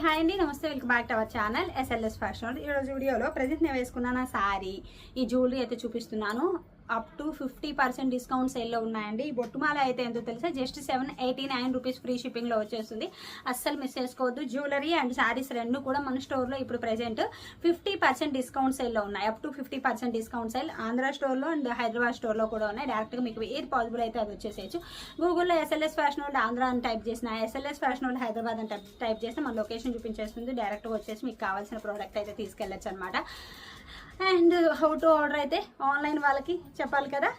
Hi అండి. నమస్తే welcome back to our channel SLS fashion ఈరోజు వీడియోలో ప్రజెంట్ నేను వేసుకున్న శారీ ఈ జ్యువెలరీ అయితే చూపిస్తున్నాను. Up to fifty percent discount సేల్లో ఉన్నాయండి. ఈ బొట్టుమాల అయితే ఎంతో తెలుసా? Just seven eighty nine rupees free షిప్పింగ్లో వచ్చేస్తుంది. అస్సలు మిస్ చేసుకోవద్దు. జ్యువెలరీ అండ్ శారీస్ రెండు కూడా మన స్టోర్లో ఇప్పుడు ప్రెజెంట్ ఫిఫ్టీ పర్సెంట్ డిస్కౌంట్ సేల్లో ఉన్నాయి. Up to fifty percent discount sale Andhra స్టోర్లో అండ్ హైదరాబాద్ స్టోర్లో కూడా ఉన్నాయి. డైరెక్ట్గా మీకు ఏది పాసిబుల్ అయితే అది వచ్చేసేయచ్చు. గూగుల్లో ఎస్ఎల్ఎస్ ఫ్యాషన్ వల్డ్ ఆంధ్ర అని టైప్ చేసిన ఎస్ఎల్ఎస్ ఫ్యాషన్ వల్డ్ హైదరాబాద్ అని టైప్ టైప్ చేస్తే మన లొకేషన్ చూపించేస్తుంది. డైరెక్ట్గా వచ్చేసి మీకు కావాల్సిన ప్రోడక్ట్ అయితే తీసుకెళ్ళచ్చు అనమాట హౌ టు ఆర్డర్ అయితే ఆన్లైన్ వాళ్ళకి చెప్పాలి కదా.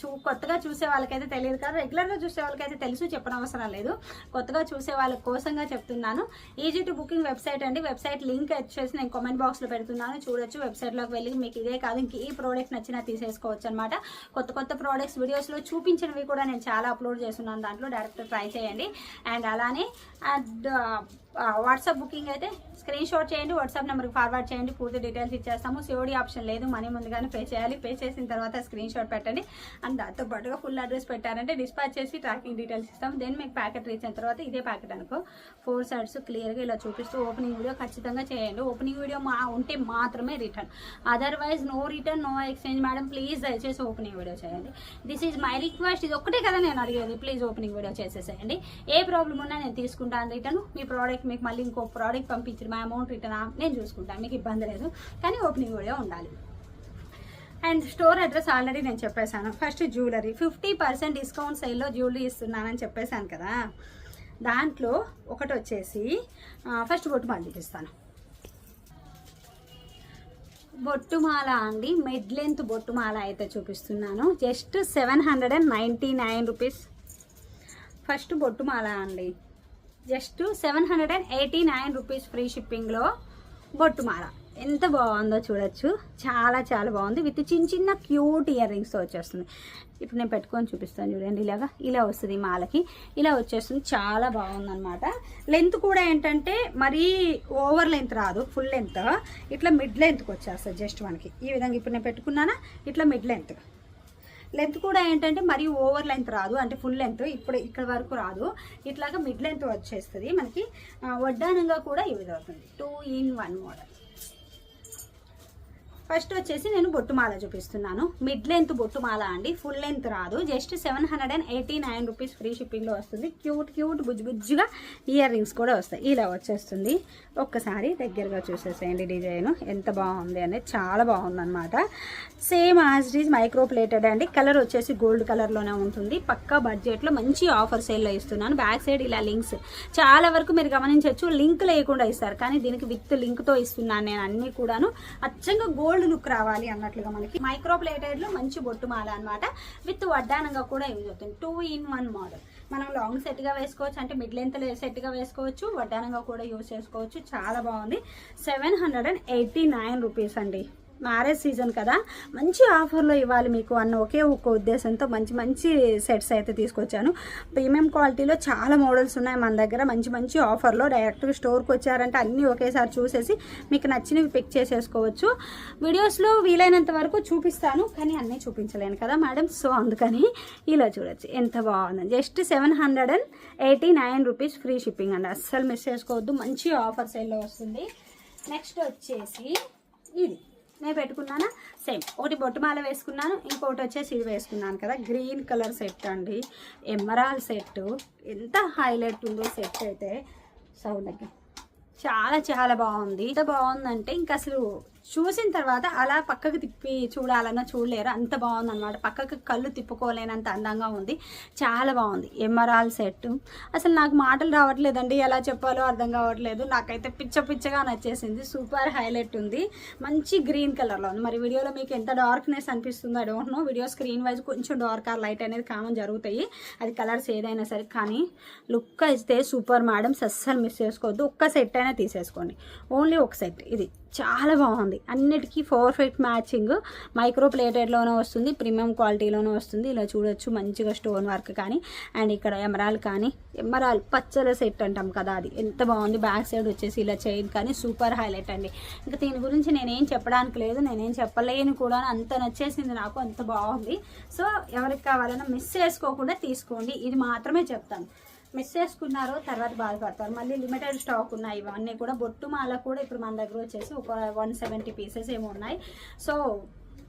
చూ కొత్తగా చూసే వాళ్ళకైతే తెలియదు కదా. రెగ్యులర్గా చూసే వాళ్ళకైతే తెలుసు చెప్పడం అవసరం లేదు. కొత్తగా చూసే వాళ్ళ కోసంగా చెప్తున్నాను. ఈజీ టు బుకింగ్ వెబ్సైట్ అండి. వెబ్సైట్ లింక్ వచ్చేసి నేను కామెంట్ బాక్స్లో పెడుతున్నాను. చూడొచ్చు వెబ్సైట్లోకి వెళ్ళి మీకు ఇదే కాదు ఇంక ఈ ప్రోడక్ట్ నచ్చినా తీసేసుకోవచ్చు అనమాట కొత్త కొత్త ప్రోడక్ట్స్ వీడియోస్లో చూపించినవి కూడా నేను చాలా అప్లోడ్ చేస్తున్నాను. దాంట్లో డైరెక్ట్ ట్రై చేయండి. అండ్ అలానే అండ్ వాట్సాప్ బుకింగ్ అయితే స్క్రీన్ షాట్ చేయండి వాట్సాప్ నెంబర్కి ఫార్వర్డ్ చేయండి పూర్తి డీటెయిల్స్ ఇచ్చేస్తాము. సిఓడి ఆప్షన్ లేదు మనీ ముందుగానే పే చేయాలి. పే చేసిన తర్వాత స్క్రీన్ షాట్ పెట్టండి. అండ్ దాంతో పాటుగా ఫుల్ అడ్రస్ పెట్టారంటే డిస్పాచ్ చేసి ట్రాకింగ్ డీటెయిల్స్ ఇస్తాం దెన్ మీకు ప్యాకెట్ రీచ్ అయిన తర్వాత ఇదే ప్యాకెట్ అనుకో. ఫోర్ సైడ్స్ క్లియర్గా ఇలా చూపిస్తూ ఓపెనింగ్ వీడియో ఖచ్చితంగా చేయండి. ఓపెనింగ్ వీడియో మా ఉంటే మాత్రమే return otherwise no return no exchange madam please దయచేసి ఓపెనింగ్ వీడియో చేయండి. దిస్ ఈజ్ మై రిక్వెస్ట్ ఇది ఒక్కటే కదా నేను అడిగేది. ప్లీజ్ ఓపెనింగ్ వీడియో చేసేసేయండి. ఏ ప్రాబ్లం ఉన్నా నేను తీసుకుంటాను రిటర్న్ మీ ప్రోడక్ట్ మీకు మళ్ళీ ఇంకో ప్రోడక్ట్ పంపించడం మా అమౌంట్ రిటర్న్ నేను చూసుకుంటాను మీకు ఇబ్బంది లేదు. కానీ ఓపెనింగ్ కూడా ఉండాలి. అండ్ స్టోర్ అడ్రస్ ఆల్రెడీ నేను చెప్పేశాను. First jewellery fifty percent discount సేల్లో జ్యువెలరీ ఇస్తున్నానని చెప్పేశాను కదా. దాంట్లో ఒకటి వచ్చేసి ఫస్ట్ బొట్టు మాల చూపిస్తాను. బొట్టుమాల అండి మిడ్ లెంత్ బొట్టుమాల అయితే చూపిస్తున్నాను. Just seven hundred and ninety nine rupees first బొట్టుమాల అండి. Just seven hundred and eighty nine rupees free షిప్పింగ్లో బొట్టుమాల. ఎంత బాగుందో చూడొచ్చు. చాలా చాలా బాగుంది. విత్ చిన్న చిన్న క్యూట్ ఇయర్ రింగ్స్తో వచ్చేస్తుంది. ఇప్పుడు నేను పెట్టుకొని చూపిస్తాను చూడండి ఇలాగా. ఇలా వస్తుంది మాలకి. ఇలా వచ్చేస్తుంది. చాలా బాగుందన్నమాట. లెంత్ కూడా ఏంటంటే మరీ ఓవర్ లెంత్ రాదు. Full length. ఇట్లా మిడ్ లెంత్కి వచ్చేస్తుంది జస్ట్ మనకి. ఈ విధంగా ఇప్పుడు నేను పెట్టుకున్నానా? ఇట్లా మిడ్ లెంత్. లెంత్ కూడా ఏంటంటే మరీ ఓవర్ లెంత్ రాదు అంటే ఫుల్ లెంత్ ఇప్పుడు ఇక్కడ వరకు రాదు. ఇట్లాగా మిడ్ లెంత్ వచ్చేస్తుంది. మనకి వడ్డానంగా కూడా యూజ్ అవుతుంది. Two in one model. First వచ్చేసి నేను బొట్టుమాల చూపిస్తున్నాను. మిడ్ లెంత్ బొట్టుమాల అండి. ఫుల్ లెంత్ రాదు. Just seven hundred and eighty nine rupees free షిప్పింగ్లో వస్తుంది. క్యూట్ క్యూట్ బుజ్జు ఇయర్ రింగ్స్ కూడా వస్తాయి. ఇలా వచ్చేస్తుంది. ఒక్కసారి దగ్గరగా చూసేసేయండి డిజైన్. ఎంత బాగుంది అనేది చాలా బాగుందనమాట same as is micro plated అండి. కలర్ వచ్చేసి గోల్డ్ కలర్లోనే ఉంటుంది. పక్కా బడ్జెట్లో మంచి ఆఫర్ సేల్లో ఇస్తున్నాను. బ్యాక్ సైడ్ ఇలా లింక్స్. చాలా వరకు మీరు గమనించవచ్చు లింక్ లేకుండా ఇస్తారు. కానీ దీనికి విత్ లింక్తో ఇస్తున్నాను నేను అన్ని కూడాను. అచ్చంగా గోల్డ్ లుక్ రావాలి అన్నట్లుగా మనకి మైక్రో ప్లేటెడ్లో మంచి బొట్టు మాల అనమాట విత్ వడ్డానంగా కూడా యూజ్ అవుతుంది. Two in one model. మనం లాంగ్ సెట్గా వేసుకోవచ్చు అంటే మిడ్ లెంత్ సెట్గా వేసుకోవచ్చు వడ్డానంగా కూడా యూజ్ చేసుకోవచ్చు. చాలా బాగుంది. Seven hundred and eighty nine rupees అండి. మ్యారేజ్ సీజన్ కదా మంచి ఆఫర్లో ఇవ్వాలి మీకు అన్న ఒకే ఒక ఉద్దేశంతో మంచి మంచి సెట్స్ అయితే తీసుకొచ్చాను. ప్రీమియం క్వాలిటీలో చాలా మోడల్స్ ఉన్నాయి మన దగ్గర మంచి మంచి ఆఫర్లో డైరెక్ట్గా స్టోర్కి వచ్చారంటే అన్నీ ఒకేసారి చూసేసి మీకు నచ్చినవి పిక్ చేసేసుకోవచ్చు. వీడియోస్లో వీలైనంత వరకు చూపిస్తాను కానీ అన్నీ చూపించలేను కదా మేడం. సో అందుకని ఇలా చూడొచ్చు. ఎంత బాగుంది just seven hundred and eighty nine rupees free shipping అండి. అస్సలు మిస్ చేసుకోవద్దు. మంచి ఆఫర్ సేల్లో వస్తుంది. నెక్స్ట్ వచ్చేసి ఇది. నేను పెట్టుకున్నాను? సేమ్ ఒకటి బొట్టుమాల వేసుకున్నాను ఇంకొకటి వచ్చేసి ఇది వేసుకున్నాను కదా. గ్రీన్ కలర్ సెట్ అండి. ఎమరాల్ సెట్ ఎంత హైలైట్ ఉందో సెట్ అయితే. సౌండ్కి చాలా చాలా బాగుంది. ఎంత బాగుందంటే ఇంకా అసలు చూసిన తర్వాత అలా పక్కకు తిప్పి చూడాలన్నా చూడలేరు. అంత బాగుంది అనమాట పక్కకు కళ్ళు తిప్పుకోలేనంత అందంగా ఉంది. చాలా బాగుంది. ఎమరాల్ సెట్ అసలు నాకు మాటలు రావట్లేదండి. ఎలా చెప్పాలో అర్థం కావట్లేదు. నాకైతే పిచ్చ పిచ్చగా నచ్చేసింది. సూపర్ హైలైట్ ఉంది. మంచి గ్రీన్ కలర్లో ఉంది. మరి వీడియోలో మీకు ఎంత డార్క్నెస్ అనిపిస్తుందో I don't know. Video screen wise కొంచెం డార్క్ ఆర్ లైట్ అనేది కామన్ జరుగుతాయి. అది కలర్స్ ఏదైనా సరే. కానీ లుక్ అయితే సూపర్ మేడమ్స్ అస్సలు మిస్ చేసుకోవద్దు. ఒక్క సెట్ అయినా తీసేసుకోండి. ఓన్లీ ఒక సెట్. ఇది. చాలా బాగుంది. అన్నిటికీ పర్ఫెక్ట్ మ్యాచింగ్ మైక్రో ప్లేటెడ్లోనే వస్తుంది ప్రీమియం క్వాలిటీలోనే వస్తుంది. ఇలా చూడొచ్చు మంచిగా స్టోన్ వర్క్ కానీ అండ్ ఇక్కడ ఎమరాల్ కానీ ఎమరాల్ పచ్చల సెట్ అంటాం కదా అది. ఎంత బాగుంది బ్యాక్ సైడ్ వచ్చేసి ఇలా చైన్ కానీ సూపర్ హైలైట్ అండి. ఇంకా దీని గురించి నేనేం చెప్పడానికి లేదు నేనేం చెప్పలేను కూడా అంత నచ్చేసింది నాకు అంత బాగుంది. సో ఎవరికి కావాలన్నా మిస్ చేసుకోకుండా తీసుకోండి. ఇది మాత్రమే చెప్తాను. మిస్ చేసుకున్నారో తర్వాత బాధపడతారు. మళ్ళీ లిమిటెడ్ స్టాక్ ఉన్నాయి. ఇవన్నీ కూడా బొట్టు మాల కూడా ఇప్పుడు మన దగ్గర వచ్చేసి ఒక వన్ సెవెంటీ పీసెస్ ఏమో ఉన్నాయి. So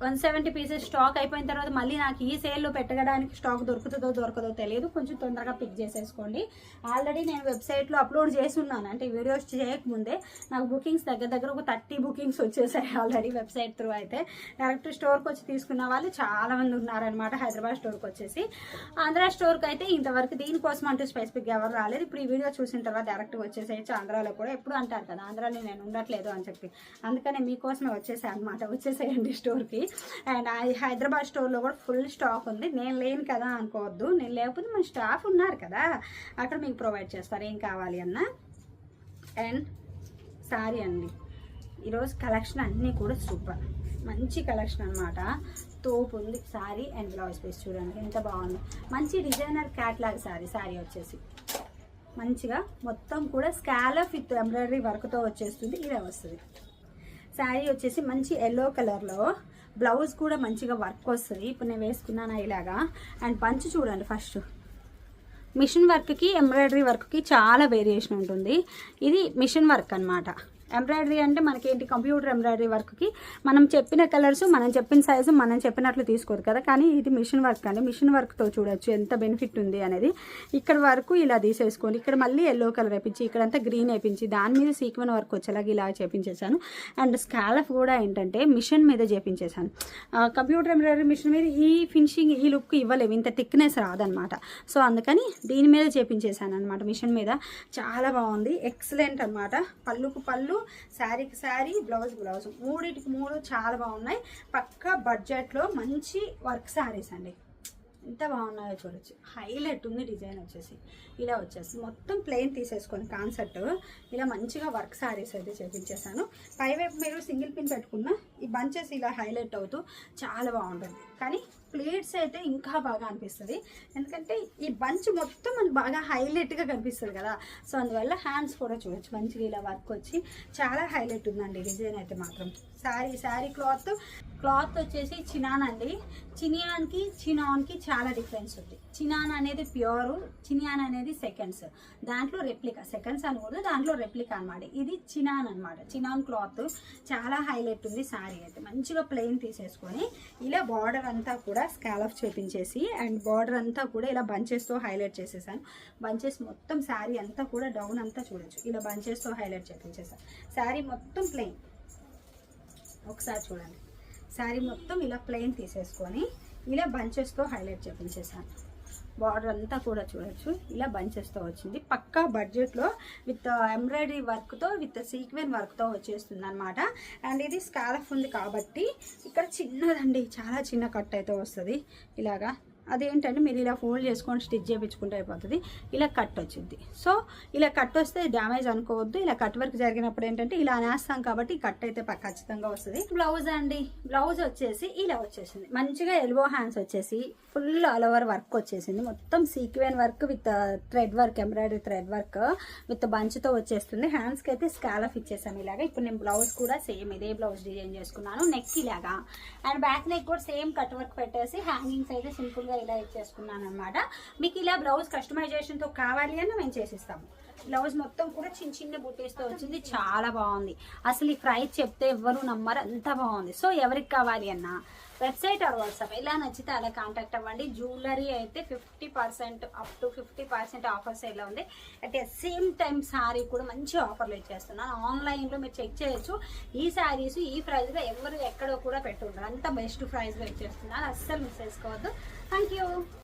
one seventy pieces stock అయిపోయిన తర్వాత మళ్ళీ నాకు ఈ సేల్లో పెట్టడానికి స్టాక్ దొరుకుతుందో దొరకదో తెలియదు. కొంచెం తొందరగా పిక్ చేసేసుకోండి. ఆల్రెడీ నేను వెబ్సైట్లో అప్లోడ్ చేసి ఉన్నాను అంటే వీడియోస్ చేయకముందే నాకు బుకింగ్స్ దగ్గర దగ్గర ఒక థర్టీ బుకింగ్స్ వచ్చేసాయి ఆల్రెడీ వెబ్సైట్ త్రూ అయితే. డైరెక్ట్ స్టోర్కి వచ్చి తీసుకున్న వాళ్ళు చాలామంది ఉన్నారనమాట హైదరాబాద్ స్టోర్కి వచ్చేసి. ఆంధ్ర స్టోర్కి అయితే ఇంతవరకు దీనికోసం అంటూ స్పెసిఫిక్గా ఎవరు రాలేదు. ఇప్పుడు ఈ వీడియో చూసిన తర్వాత డైరెక్ట్గా వచ్చేసేయచ్చు. ఆంధ్రాలో కూడా ఎప్పుడు అంటారు కదా ఆంధ్రాలో నేను ఉండట్లేదు అని చెప్పి. అందుకనే మీకోసమే వచ్చేసాయి అనమాట వచ్చేసేయండి స్టోర్కి అండ్ ఆ హైదరాబాద్ స్టోర్లో కూడా ఫుల్ స్టాక్ ఉంది. నేను లేను కదా అనుకోవద్దు. నేను లేకపోతే మన స్టాఫ్ ఉన్నారు కదా. అక్కడ మీకు ప్రొవైడ్ చేస్తారు. ఏం కావాలి అన్న? అండ్ సారీ అండి. ఈరోజు కలెక్షన్ అన్నీ కూడా సూపర్. మంచి కలెక్షన్ అనమాట తోపు ఉంది. సారీ అండ్ బ్లౌజ్ పీస్ చూడండి. ఎంత బాగుంది. మంచి డిజైనర్ క్యాట్లాగ్ సారీ. సారీ వచ్చేసి. మంచిగా మొత్తం కూడా స్కాలప్ విత్ ఎంబ్రాయిడరీ వర్క్తో వచ్చేస్తుంది. ఇలా వస్తుంది. శారీ వచ్చేసి మంచి ఎల్లో కలర్లో బ్లౌజ్ కూడా మంచిగా వర్క్ వస్తుంది. ఇప్పుడు నేను వేసుకున్నాను ఇలాగా అండ్ పంచ్ చూడండి ఫస్ట్. మిషన్ వర్క్కి ఎంబ్రాయిడరీ వర్క్కి చాలా వేరియేషన్ ఉంటుంది. ఇది మిషన్ వర్క్ అన్నమాట. ఎంబ్రాయిడరీ అంటే మనకేంటి? కంప్యూటర్ ఎంబ్రాయిడరీ వర్క్కి మనం చెప్పిన కలర్స్ మనం చెప్పిన సైజు మనం చెప్పినట్లు తీసుకోదు కదా. కానీ ఇది మిషన్ వర్క్ అండి. మిషన్ వర్క్తో చూడొచ్చు ఎంత బెనిఫిట్ ఉంది అనేది. ఇక్కడ వరకు ఇలా తీసేసుకోండి. ఇక్కడ మళ్ళీ ఎల్లో కలర్ వేపించి ఇక్కడంతా గ్రీన్ వేపించి దాని మీద సీక్వెన్ వర్క్ వచ్చేలాగా ఇలా చేపించేసాను అండ్ స్కాలఫ్ కూడా ఏంటంటే మిషన్ మీద చేపించేసాను కంప్యూటర్ ఎంబ్రాయిడరీ మిషన్ మీద ఈ ఫినిషింగ్ ఈ లుక్ ఇవ్వలేము ఇంత థిక్నెస్ రాదనమాట. సో అందుకని దీని మీద చేపించేసాను అనమాట మిషన్ మీద. చాలా బాగుంది. ఎక్సలెంట్ అనమాట పళ్ళుకు పళ్ళు శారీకి శారీ బ్లౌజ్ బ్లౌజ్ మూడింటికి మూడు చాలా బాగున్నాయి. పక్క బడ్జెట్లో మంచి వర్క్ శారీస్ అండి. ఎంత బాగున్నాయో చూడొచ్చు. హైలైట్ ఉంది డిజైన్ వచ్చేసి. ఇలా వచ్చేసి. మొత్తం ప్లెయిన్ తీసేసుకొని కాన్సెప్ట్ ఇలా మంచిగా వర్క్ సారీస్ అయితే చేపించేసాను పైవైపు మీరు సింగిల్ పిన్ పెట్టుకున్న ఈ బంచెస్ ఇలా హైలైట్ అవుతూ చాలా బాగుంటుంది. కానీ ప్లేట్స్ అయితే ఇంకా బాగా అనిపిస్తుంది. ఎందుకంటే ఈ బంచ్ మొత్తం మనకు బాగా హైలైట్గా కనిపిస్తుంది కదా. సో అందువల్ల హ్యాండ్స్ కూడా చూడొచ్చు. మంచిగా ఇలా వర్క్ వచ్చి చాలా హైలైట్ ఉందండి డిజైన్ అయితే మాత్రం. శారీ శారీ క్లాత్. క్లాత్ వచ్చేసి చినాన్ అండి. చినియాన్కి చినాన్కి చాలా డిఫరెన్స్ ఉంది. చినాన్ అనేది ప్యూర్ చినియాన్ అనేది సెకండ్స్. దాంట్లో రెప్లికా సెకండ్స్ అనకూడదు దాంట్లో రెప్లికా అనమాట ఇది చినాన్ అనమాట చినాన్ క్లాత్. చాలా హైలైట్ ఉంది శారీ అయితే. మంచిగా ప్లెయిన్ తీసేసుకొని ఇలా బార్డర్ అంతా కూడా స్కాలప్ చేపించేసి అండ్ బార్డర్ అంతా కూడా ఇలా బంచెస్తో హైలైట్ చేసేసాను. బంచెస్ మొత్తం శారీ అంతా కూడా డౌన్ అంతా చూడొచ్చు. ఇలా బంచెస్తో హైలైట్ చేపించేసాను. శారీ మొత్తం ప్లెయిన్. ఒకసారి చూడండి. శారీ మొత్తం ఇలా ప్లెయిన్ తీసేసుకొని ఇలా బంచెస్తో హైలైట్ చేపించేసాను బార్డర్ అంతా కూడా చూడొచ్చు. ఇలా బంచెస్తో వచ్చింది. పక్కా బడ్జెట్లో విత్ ఎంబ్రాయిడరీ వర్క్తో విత్ సీక్వెన్ వర్క్తో వచ్చేస్తుంది అనమాట అండ్ ఇది స్కాలఫ్ ఉంది కాబట్టి ఇక్కడ చిన్నదండి. చాలా చిన్న కట్ అయితే వస్తుంది. ఇలాగా అదేంటంటే మీరు ఇలా ఫోల్డ్ చేసుకొని స్టిచ్ చేయించుకుంటే అయిపోతుంది. ఇలా కట్ వచ్చింది సో ఇలా కట్ వస్తే డ్యామేజ్ అనుకోవద్దు. ఇలా కట్ వర్క్ జరిగినప్పుడు ఏంటంటే ఇలా అనేస్తాం కాబట్టి కట్ అయితే ఖచ్చితంగా వస్తుంది. బ్లౌజ్ అండి. బ్లౌజ్ వచ్చేసి ఇలా వచ్చేసింది. మంచిగా ఎల్బో హ్యాండ్స్ వచ్చేసి ఫుల్ ఆల్ ఓవర్ వర్క్ వచ్చేసింది. మొత్తం sequin work with uh, thread work embroidery thread work with బంచ్తో వచ్చేస్తుంది. హ్యాండ్స్కి అయితే స్కాలఫ్ ఇచ్చేసాను ఇలాగా. ఇప్పుడు నేను బ్లౌజ్ కూడా సేమ్ ఇదే బ్లౌజ్ డిజైన్ చేసుకున్నాను. నెక్ ఇలాగా. అండ్ బ్యాక్ నెక్ కూడా సేమ్ కట్ వర్క్ పెట్టేసి హ్యాంగింగ్స్ అయితే సింపుల్గా ఇలా ఇచ్చేసుకున్నాను అనమాట మీకు ఇలా బ్లౌజ్ కస్టమైజేషన్తో కావాలి అని మేము చేసిస్తాము బ్లౌజ్ మొత్తం కూడా చిన్న చిన్న బుటీస్తో వచ్చింది. చాలా బాగుంది. అసలు ఈ ప్రైస్ చెప్తే ఎవ్వరు నమ్మరు. అంత బాగుంది. సో ఎవరికి కావాలి అన్నా వెబ్సైట్ ఆర్ వాట్సాప్ ఎలా నచ్చితే అలా కాంటాక్ట్ అవ్వండి. జ్యువెలరీ అయితే fifty percent up to fifty percent offers ఎలా ఉంది. అట్ సేమ్ టైం శారీ కూడా మంచి ఆఫర్లు ఇచ్చేస్తున్నాను. ఆన్లైన్లో మీరు చెక్ చేయొచ్చు. ఈ శారీస్ ఈ ప్రైస్లో ఎవరు ఎక్కడో కూడా పెట్టుండ్రు అంత బెస్ట్ ప్రైస్లో ఇచ్చేస్తున్నారు. అస్సలు మిస్ చేసుకోవద్దు. Thank you